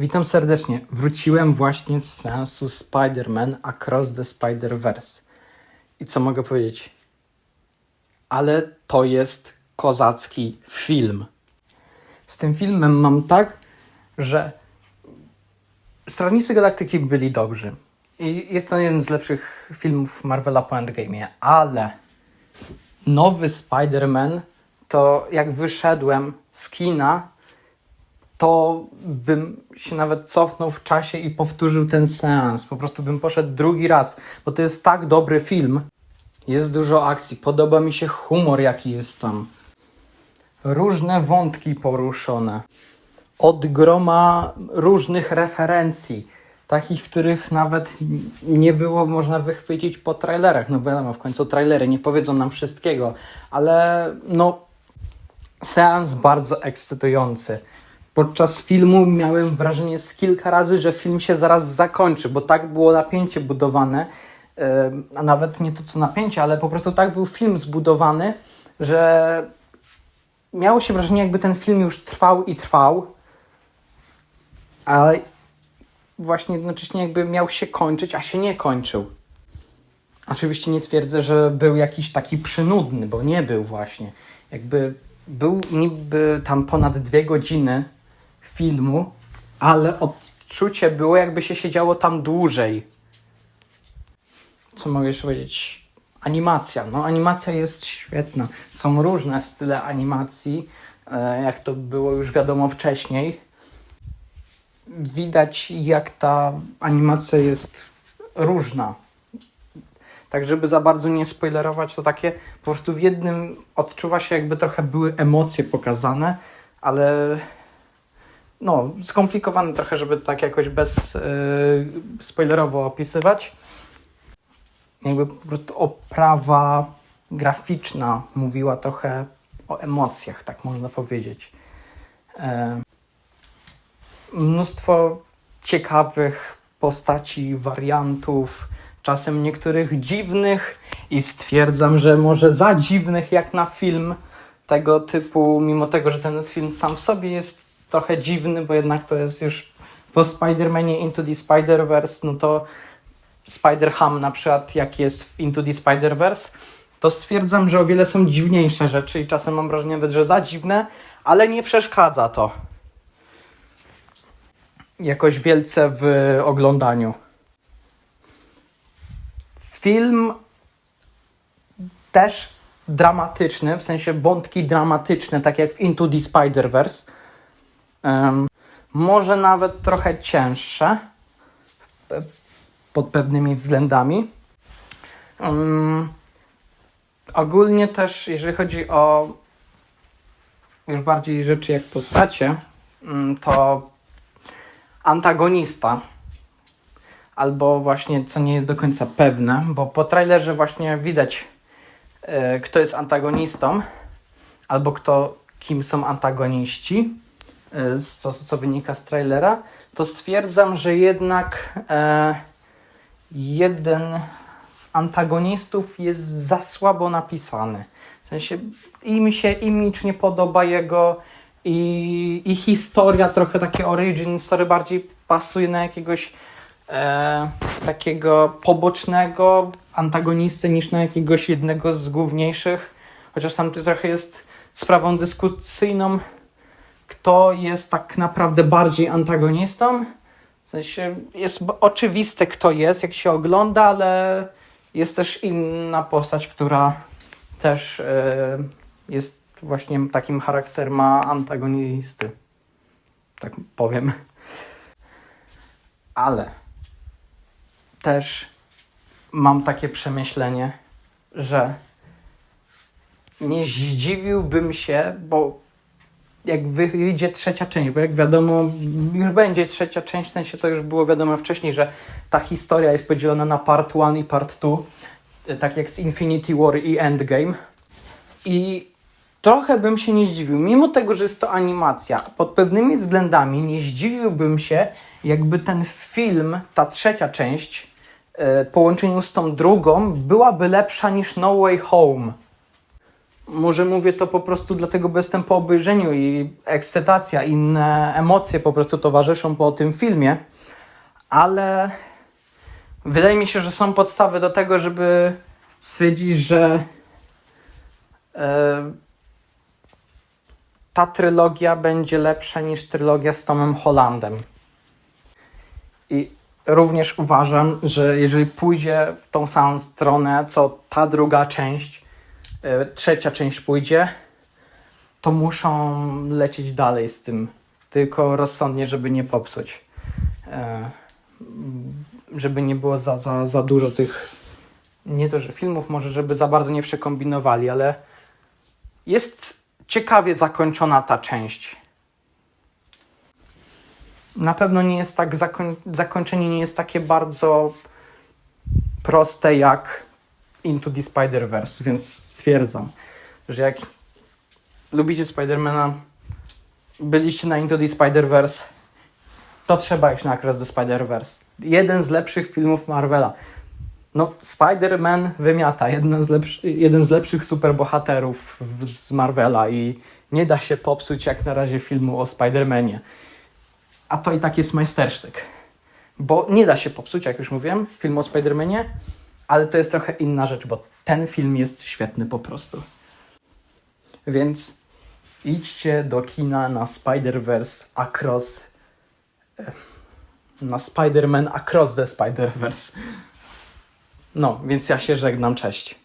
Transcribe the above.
Witam serdecznie. Wróciłem właśnie z seansu Spider-Man Across the Spider-Verse. I co mogę powiedzieć? Ale to jest kozacki film. Z tym filmem mam tak, że Strażnicy Galaktyki byli dobrzy. I jest to jeden z lepszych filmów Marvela po Endgame'ie, ale nowy Spider-Man to jak wyszedłem z kina, to bym się nawet cofnął w czasie i powtórzył ten seans. Po prostu bym poszedł drugi raz, bo to jest tak dobry film. Jest dużo akcji, podoba mi się humor, jaki jest tam. Różne wątki poruszone. Od groma różnych referencji, takich, których nawet nie było można wychwycić po trailerach. No wiadomo, w końcu trailery nie powiedzą nam wszystkiego, ale no seans bardzo ekscytujący. Podczas filmu miałem wrażenie z kilka razy, że film się zaraz zakończy, bo tak było napięcie budowane, a nawet nie to co napięcie, ale po prostu tak był film zbudowany, że miało się wrażenie, jakby ten film już trwał i trwał, ale właśnie jednocześnie jakby miał się kończyć, a się nie kończył. Oczywiście nie twierdzę, że był jakiś taki przynudny, bo nie był właśnie. Jakby był niby tam ponad dwie godziny filmu, ale odczucie było, jakby się siedziało tam dłużej. Co mogę jeszcze powiedzieć? Animacja. No, animacja jest świetna. Są różne style animacji, e, jak to było już wiadomo wcześniej. Widać, jak ta animacja jest różna. Tak, żeby za bardzo nie spoilerować, to takie po prostu w jednym odczuwa się, jakby trochę były emocje pokazane, ale no, skomplikowane trochę, żeby tak jakoś bez yy, spoilerowo opisywać. Jakby oprawa graficzna mówiła trochę o emocjach, tak można powiedzieć. E, mnóstwo ciekawych postaci, wariantów, czasem niektórych dziwnych i stwierdzam, że może za dziwnych jak na film tego typu, mimo tego, że ten film sam w sobie jest trochę dziwny, bo jednak to jest już po Spider-Manie Into the Spider-Verse, no to Spider-Ham na przykład, jak jest w Into the Spider-Verse, to stwierdzam, że o wiele są dziwniejsze rzeczy i czasem mam wrażenie nawet, że za dziwne, ale nie przeszkadza to jakoś wielce w oglądaniu. Film też dramatyczny, w sensie wątki dramatyczne, tak jak w Into the Spider-Verse. Może nawet trochę cięższe pod pewnymi względami. Em, ogólnie też, jeżeli chodzi o już bardziej rzeczy jak postacie, to antagonista. Albo właśnie, co nie jest do końca pewne, bo po trailerze właśnie widać, e, kto jest antagonistą, albo kto, kim są antagoniści, co, co wynika z trailera, to stwierdzam, że jednak e, jeden z antagonistów jest za słabo napisany. W sensie i mi się image nie podoba jego i, i historia, trochę takie origin story bardziej pasuje na jakiegoś e, takiego pobocznego antagonistę niż na jakiegoś jednego z główniejszych. Chociaż tam to trochę jest sprawą dyskusyjną, kto jest tak naprawdę bardziej antagonistą. W sensie jest oczywiste, kto jest, jak się ogląda, ale jest też inna postać, która też e, jest właśnie takim charakter ma antagonisty. Tak powiem. Ale też mam takie przemyślenie, że nie zdziwiłbym się, bo jak wyjdzie trzecia część, bo jak wiadomo, już będzie trzecia część, w sensie to już było wiadomo wcześniej, że ta historia jest podzielona na part 1 i part 2, tak jak z Infinity War i Endgame. I trochę bym się nie zdziwił, mimo tego, że jest to animacja, pod pewnymi względami nie zdziwiłbym się, jakby ten film, ta trzecia część, e, w połączeniu z tą drugą, byłaby lepsza niż No Way Home. Może mówię to po prostu dlatego, bo jestem po obejrzeniu i ekscytacja, inne emocje po prostu towarzyszą po tym filmie, ale wydaje mi się, że są podstawy do tego, żeby stwierdzić, że e, ta trylogia będzie lepsza niż trylogia z Tomem Hollandem. I również uważam, że jeżeli pójdzie w tą samą stronę, co ta druga część, trzecia część pójdzie, to muszą lecieć dalej z tym. Tylko rozsądnie, żeby nie popsuć. E, żeby nie było za, za, za dużo tych. Nie to, że filmów, może żeby za bardzo nie przekombinowali, ale jest ciekawie zakończona ta część. Na pewno nie jest tak, zakoń, zakończenie nie jest takie bardzo proste jak Into the Spider-Verse, więc stwierdzam, że jak lubicie Spidermana, byliście na Into the Spider-Verse, to trzeba iść na Across the Spider-Verse. Jeden z lepszych filmów Marvela. No, Spider-Man wymiata, jeden z, lepszy, jeden z lepszych superbohaterów z Marvela i nie da się popsuć jak na razie filmu o Spider-Manie. A to i tak jest majstersztyk. Bo nie da się popsuć, jak już mówiłem, film o Spider-Manie, ale to jest trochę inna rzecz, bo ten film jest świetny po prostu. Więc idźcie do kina na Spider-Verse Across e, na Spider-Man Across the Spider-Verse. No, więc ja się żegnam, cześć.